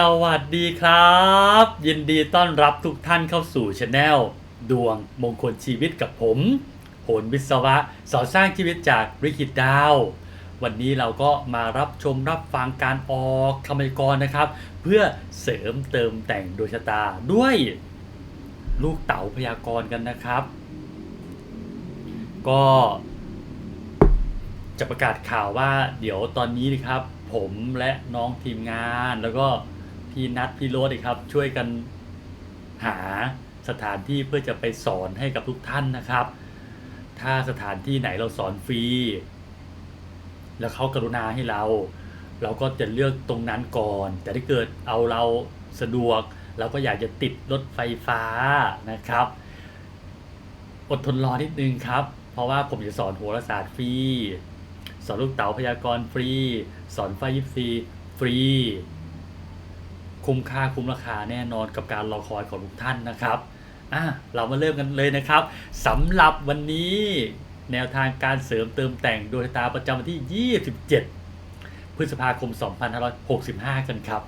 สวัสดีครับ ยินดีต้อนรับทุกท่านเข้าสู่ช anel ดวงมงคลชีวิตกับผมโหนวิศวะสอนสร้างชีวิตจากริคิดดาว วันนี้เราก็มารับชมรับฟังการออกคำพยากรณ์นะครับ เพื่อเสริมเติมแต่งดวงชะตาด้วยลูกเต๋าพยากรณ์กันนะครับ ก็ จะประกาศข่าวว่าเดี๋ยวตอนนี้นะครับผมและน้องทีมงานแล้วก็ พี่นัทพี่โรสครับ ช่วยกันหาสถานที่เพื่อจะไปสอนให้กับทุกท่านนะครับ ถ้าสถานที่ไหนเราสอนฟรี แล้วเขากรุณาให้เรา เราก็จะเลือกตรงนั้นก่อน แต่ถ้าเกิดเอาเราสะดวก เราก็อยากจะติดรถไฟฟ้านะครับ อดทนรอนิดนึงครับ เพราะว่าผมจะสอนโหราศาสตร์ฟรี สอนลูกเต๋าพยากรณ์ฟรี สอนไฟยิปซีฟรี คุ้มค่าคุ้มราคาแน่นอนกับการรอคอยของทุกท่านนะครับอะเรามาเริ่มกันเลยนะครับสำหรับวันนี้แนวทางการเสริมเติมแต่งดวงชะตาประจำวันที่ 27 พฤษภาคม 2565 กันครับ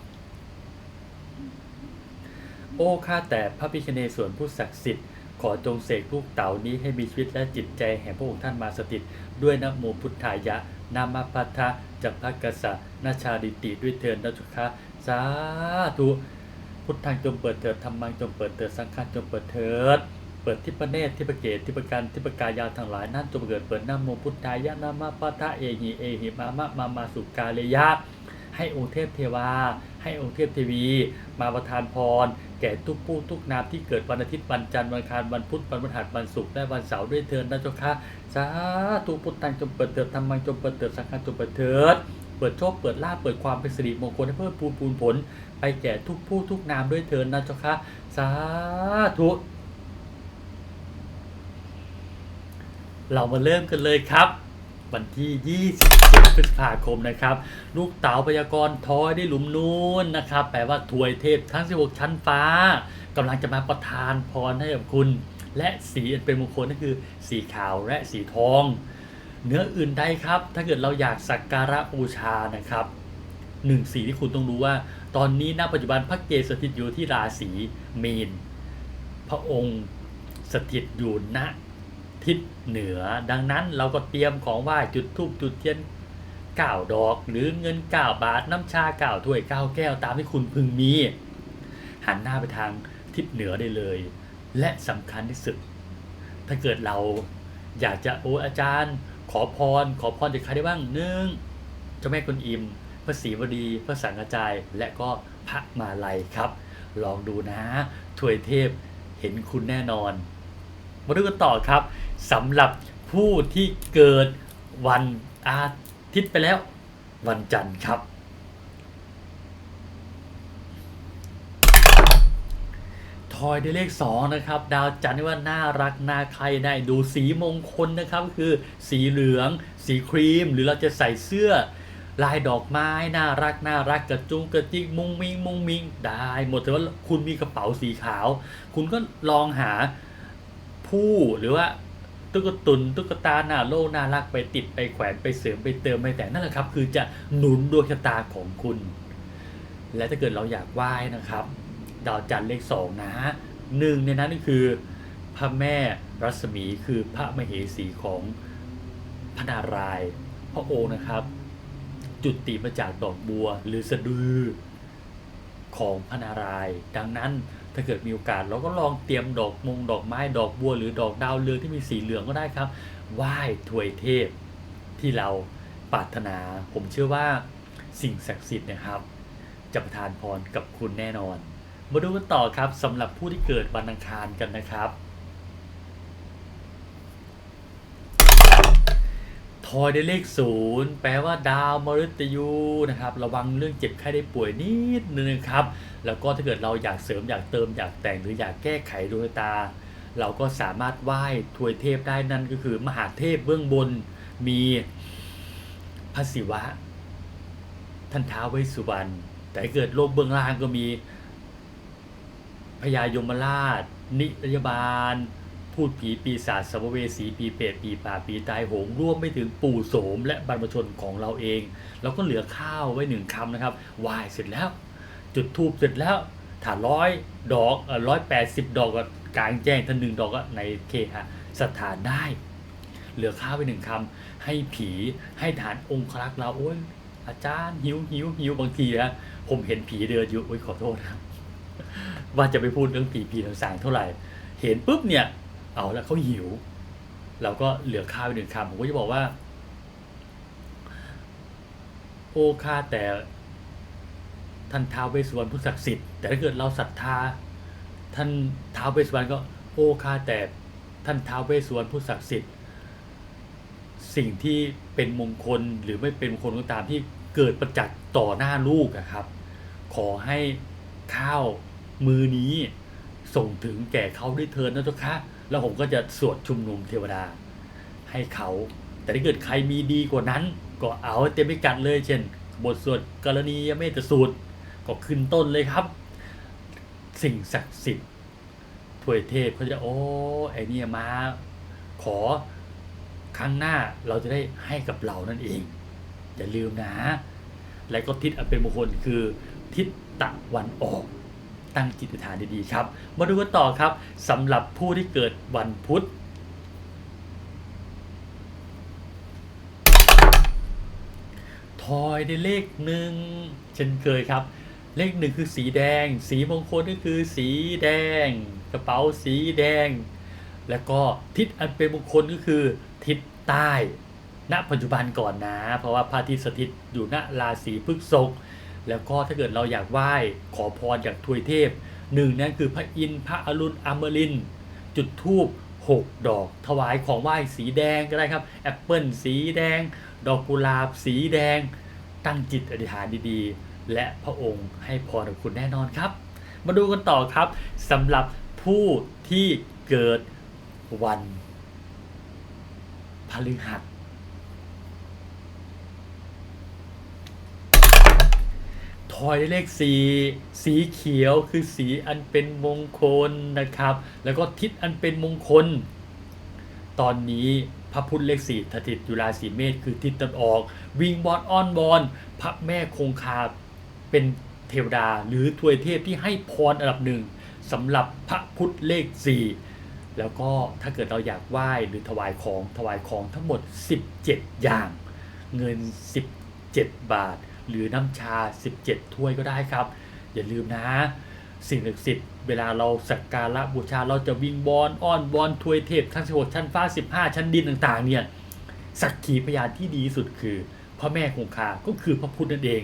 โอ้ข้าแต่พระพิคเนศวรผู้ศักดิ์สิทธิ์ขอจงเสกลูกเต๋านี้ให้มีชีวิตและจิตใจแห่งพระองค์ท่านมาสถิต ด้วยนะโมพุทธายะนามาพัทธะจัพพกษะนาชาดิติด้วยเทินนะจุคะ สาธุพุทธังจงเปิดเถิดธรรมังจงเปิดเถิดสังฆังจงเปิดเถิดเปิดทิพเนตรทิพเกตทิพการทิพกายาทั้งหลายนั่นจงเกิดเปิดนะโมพุทธายะนามาพัทะเอหิเอหิมามะมามาสุกาเลยะให้องค์เทพเทวา ให้องค์เทพเทวี มาประทานพร แก่ทุกผู้ทุกนามที่เกิดวันอาทิตย์วันจันทร์วันคารวันพุธวันพฤหัสวันศุกร์และวันเสาร์ด้วยเทินนะเจ้าค่ะสาธุพุทธังจงเปิดเถิดธรรมังจงเปิดเถิดสังฆังจงเปิดเถิด เปิดโชคเปิดลาภเปิดความเป็นสิริมงคลให้เพิ่มพูนพูนผล ไปแก่ทุกผู้ทุกนามด้วยเทินนะเจ้าค่ะสาธุ เรามาเริ่มกันเลยครับวันที่ 27 พฤษภาคมนะครับ ลูกเต๋าพยากรณ์ทอยได้หลุมนูนนะครับ แปลว่าถวยเทพทั้ง 16 ชั้นฟ้ากำลังจะมาประทานพรให้กับคุณ และสีเป็นมงคลนั่นคือสีขาวและสีทอง เนื้ออื่นใดครับ ถ้าเกิดเราอยากสักการะบูชานะครับหนึ่งสีที่คุณต้องรู้ว่า ตอนนี้ณปัจจุบันพระเกศสถิตอยู่ที่ราศีมีน พระองค์สถิตอยู่ณทิศเหนือ ดังนั้นเราก็เตรียมของไหว้จุดธูปจุดเทียนเก้าดอก หรือเงินเก้าบาทน้ำชาเก้าถ้วยเก้าแก้วตามที่คุณพึงมี หันหน้าไปทางทิศเหนือได้เลย และสำคัญที่สุด ถ้าเกิดเราอยากจะโอ้อาจารย์ ขอพร ขอพรจากใครได้บ้างหนึ่งเจ้าแม่กวนอิม พระศรีวดี พระสังฆจาย และก็พระมาลัยครับ ลองดูนะถวยเทพเห็นคุณแน่นอน มาดูกันต่อครับสำหรับผู้ที่เกิดวันอาทิตย์ไปแล้ว วันจันทร์ครับ ทอยด้เลข 2 นะครับ ดาวจันทร์นี่ว่าน่ารักน่าใครได้ดูสีมงคลนะครับก็คือสีเหลือง สีครีม หรือเราจะใส่เสื้อ ลายดอกไม้น่ารักน่ารักกระจุงกระจิกมุงมิงมุงมิงได้หมดแต่ว่าคุณมีกระเป๋าสีขาว คุณก็ลองหาผู้หรือว่าตุ๊กตุนตุ๊กตาหน้าโลน่ารักไปติดไปแขวนไปเสริมไปเติมไปแต่นั่นแหละครับ คือจะหนุนดวงชะตาของคุณ และถ้าเกิดเราอยากไหว้นะครับ ดาวจันทร์เลขสองนะฮะหนึ่งในนั้นก็คือพระแม่รัศมีคือพระมเหสีของพระนารายณ์พระองค์นะครับ จุติมาจากดอกบัวหรือสะดือของพระนารายณ์ดังนั้นถ้าเกิดมีโอกาสเราก็ลองเตรียมดอกมงดอกไม้ดอกบัว หรือดอกดาวเรืองที่มีสีเหลืองก็ได้ครับไหว้ถวยเทพที่เราปรารถนา ผมเชื่อว่าสิ่งศักดิ์สิทธิ์นะครับจะประทานพรกับคุณแน่นอน มาดูกันต่อครับสำหรับผู้ที่เกิดวันอังคารกันนะครับ ทอยได้เลขศูนย์แปลว่าดาวมฤตยูนะครับ ระวังเรื่องเจ็บไข้ได้ป่วยนิดนึงครับ แล้วก็ถ้าเกิดเราอยากเสริมอยากเติมอยากแต่งหรืออยากแก้ไขดวงตา เราก็สามารถไหว้ถวยเทพได้นั่นก็คือ มหาเทพเบื้องบนมีพระศิวะ ท่านท้าวเวสสุวรรณแต่เกิดโลกเบื้องล่างก็มี พญายมราช นิรยบาล พูดผีปีศาจสัมเวสีปีเปรตปีป่าปีตายโหงร่วมไม่ถึงปู่โสมและบรรพชนของเราเอง เราก็เหลือข้าวไว้หนึ่งคำนะครับวายเสร็จแล้ว จุดทูบเสร็จแล้วถ้าร้อยดอกร้อยแปดสิบดอกก็กลางแจ้งถ้านหนึ่งดอกก็ในเคหะสถานได้ เหลือข้าวไปหนึ่งคำให้ผีให้ฐานองครักษ์เราโอ้ยอาจารย์หิวหิวหิวบางทีนะผมเห็นผีเดินอยู่โอ้ยขอโทษครับ ว่าจะไปพูดเรื่องผีผีทางสางเท่าไหร่ เห็นปุ๊บเนี่ย เอาแล้วเขาหิว เราก็เหลือข้าวไปหนึ่งคำผมก็จะบอกว่า โอ้ข้าแต่ท่านท้าวเวสสวรรณผู้ศักดิ์สิทธิ์แต่ถ้าเกิดเราศรัทธาท่านท้าวเวสสวรรณก็ โอ้ข้าแต่ท่านท้าวเวสสวรรณผู้ศักดิ์สิทธิ์สิ่งที่เป็นมงคลหรือไม่เป็นมงคลก็ตามที่เกิดประจักษ์ต่อหน้าลูกอะครับ ขอให้ข้าว มือนี้ส่งถึงแก่เขาด้วยเทินนะเจ้าค่ะแล้วผมก็จะสวดชุมนุมเทวดาให้เขา แต่ถ้าเกิดใครมีดีกว่านั้น ก็เอาให้เต็มไปกัดเลย เช่น บทสวดกรณียเมตสูตร ก็ขึ้นต้นเลยครับ สิ่งศักดิ์สิทธิ์ถวยเทพเขาจะโอ้ไอเนี่ยมาขอครั้งหน้าเราจะได้ให้กับเรานั่นเอง อย่าลืมนะ และก็ทิศอันเป็นมงคลคือทิศตะวันออก ตั้งจิตอธิษฐานดีๆครับ มาดูกันต่อครับสำหรับผู้ที่เกิดวันพุธทอยได้เลขหนึ่งเช่นเคยครับ เลขหนึ่งคือสีแดง สีมงคลก็คือสีแดง กระเป๋าสีแดง แล้วก็ทิศอันเป็นมงคลก็คือทิศใต้ ณปัจจุบันก่อนนะ เพราะว่าพระอาทิตย์สถิตอยู่ณราศีพฤษภ แล้วก็ถ้าเกิดเราอยากไหว้ขอพรจากทวยเทพหนึ่งนั่นคือพระอินทร์พระอรุณอมรินทร์จุดทูบ6 ดอก ถวายของไหว้สีแดงก็ได้ครับแอปเปิลสีแดง ดอกกุหลาบสีแดง ตั้งจิตอธิษฐานดีๆ และพระองค์ให้พรกับคุณแน่นอนครับ มาดูกันต่อครับสำหรับผู้ที่เกิดวันพฤหัส อยเลขสีสีเขียวคือสีอันเป็นมงคลนะครับ แล้วก็ทิศอันเป็นมงคล ตอนนี้พระพุทธเลขสี่สถิตอยู่ราศีเมษคือทิศตะวันออก วิงบอลอ้อนบอลพระแม่คงคาเป็นเทวดาหรือทวยเทพที่ให้พรอันดับหนึ่งสำหรับพระพุทธเลขสี่แล้วก็ถ้าเกิดเราอยากไหว้หรือถวายของถวายของทั้งหมด 17 อย่าง เงิน 17 บาท หรือน้ำชา 17 ถ้วยก็ได้ครับ อย่าลืมนะ สิ่งศักดิ์สิทธิ์เวลาเราสักการะบูชาเราจะวิงบอลอ้อนบอลทวยเทพทั้ง 16 ชั้นฟ้า 15 ชั้นดินต่างๆเนี่ยสักขีพยานที่ดีสุดคือพระแม่คงคาก็คือพระพุทธนั่นเอง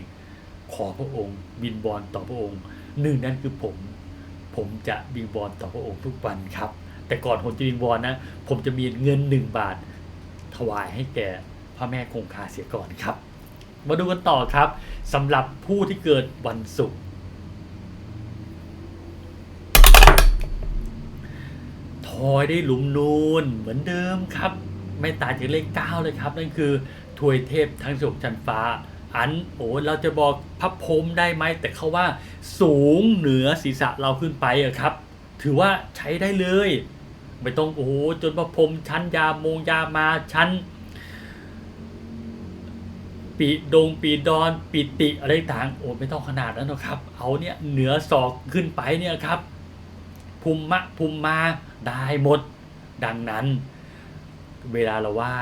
ขอพระองค์บินบอลต่อพระองค์หนึ่งนั้นคือผม ผมจะบินบอลต่อพระองค์ทุกวันครับ แต่ก่อนผมจะบินบอลนะ ผมจะมีเงินหนึ่งบาท ถวายให้แก่พระแม่คงคาเสียก่อนครับ มาดูกันต่อครับสำหรับผู้ที่เกิดวันศุกร์ทอยได้หลุมนูนเหมือนเดิมครับ ไม่ต่างจากเลขเก้าเลยครับ นั่นคือถวยเทพทั้งสุกจันฟ้า อันโอ้เราจะบอกพระพรมได้ไหมแต่เขาว่าสูงเหนือศีรษะเราขึ้นไปอะครับ ถือว่าใช้ได้เลย ไม่ต้องโอ้โหจนพระพรมชั้นยาโมงยามาชั้น ปีดงปีดอนปีติอะไรต่างโอ้ไม่ต้องขนาดนั้นหรอกครับ เอาเนี่ยเหนือศอกขึ้นไปเนี่ยครับภูมิมะภูมิมาได้หมด ดังนั้น เวลาเราไหว้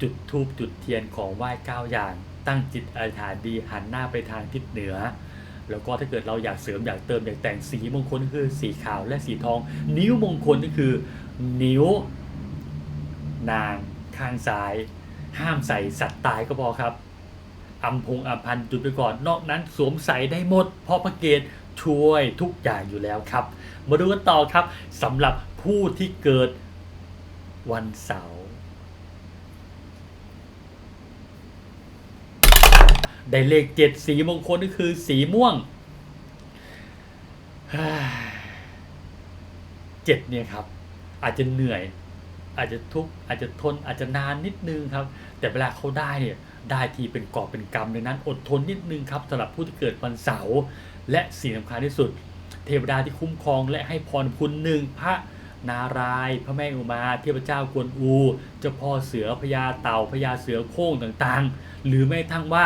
จุดทูบจุดเทียนของไหว้เก้าอย่าง ตั้งจิตอธิษฐานดีหันหน้าไปทางทิศเหนือ แล้วก็ถ้าเกิดเราอยากเสริมอยากเติมอยากแต่งสีมงคลคือสีขาวและสีทอง นิ้วมงคลก็คือ นิ้วนางข้างซ้าย ห้ามใส่สัตว์ตายก็พอครับอัมพงอัมพันจุดไปก่อน นอกนั้นสวมใส่ได้หมด เพราะพระเกตช่วยทุกอย่างอยู่แล้วครับ มาดูกันต่อครับสำหรับผู้ที่เกิดวันเสาร์ได้เลขเจ็ดสีมงคลก็คือสีม่วงเจ็ดเนี่ยครับ อาจจะเหนื่อย อาจจะทุกข์อาจจะทนอาจจะนานนิดนึงครับ แต่เวลาเขาได้เนี่ยได้ทีเป็นกอบเป็นกำดังนั้น อดทนนิดนึงครับสำหรับผู้ที่เกิดวันเสาร์และสิ่งสำคัญที่สุด เทวดาที่คุ้มครองและให้พรคุณหนึ่งพระนารายณ์พระแม่อุมา เทพเจ้ากวนอู เจ้าพ่อเสือพญาเต่าพญาเสือโคร่งต่างๆ หรือไม่ทั้งว่า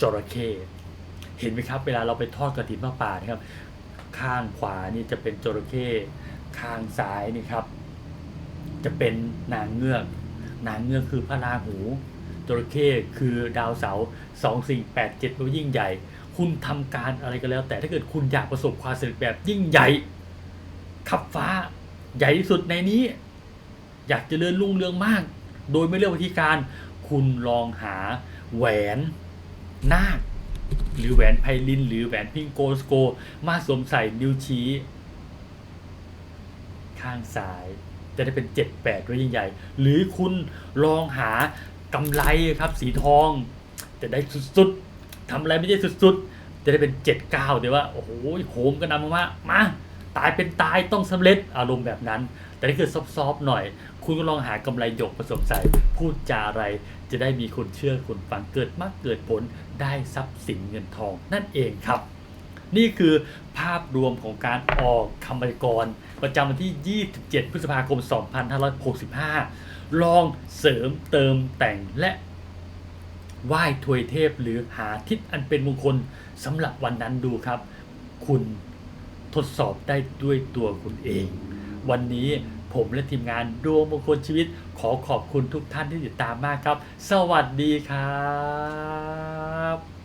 จระเข้เห็นไหมครับ เวลาเราไปทอดกระถิ่นผ้าป่านะครับ ข้างขวานี่จะเป็นจระเข้ข้างซ้ายนี่ครับ จะเป็นนางเงือกนางเงือกคือพระราหูจระเข้คือดาวเสาร์สองสี่แปดเจ็ดว่ายิ่งใหญ่ คุณทำการอะไรก็แล้ว แต่ถ้าเกิดคุณอยากประสบความสำเร็จแบบยิ่งใหญ่ขับฟ้าใหญ่ที่สุดในนี้ อยากจะเจริญรุ่งเรืองมาก โดยไม่เลือกวิธีการ คุณลองหาแหวนนาคหรือแหวนไพลิน หรือแหวนพิงโกสโก มาสวมใส่นิ้วชี้ ข้างซ้าย จะได้เป็น 7 8 ด้วยยิ่งใหญ่ หรือคุณลองหากำไรครับสีทอง จะได้สุดๆทำอะไรไม่ได้สุดๆ จะได้เป็น 7 9เดี๋ยวว่า โอ้โหโหมกันนำมามาตายเป็นตายต้องสำเร็จอารมณ์แบบนั้น แต่ถ้าเกิดซอฟๆหน่อย คุณก็ลองหากำไรหยกผสมใส่พูดจาอะไร จะได้มีคนเชื่อคนฟังเกิดมากเกิดผลได้ทรัพย์สินเงินทองนั่นเองครับ นี่คือภาพรวมของการออกคำบริกร ประจำวันที่ 27 พฤษภาคม 2565 ลองเสริมเติมแต่งและไหว้ทวยเทพหรือหาทิศอันเป็นมงคลสำหรับวันนั้นดูครับ คุณทดสอบได้ด้วยตัวคุณเอง วันนี้ผมและทีมงานดวงมงคลชีวิต ขอขอบคุณทุกท่านที่ติดตามมากครับ สวัสดีครับ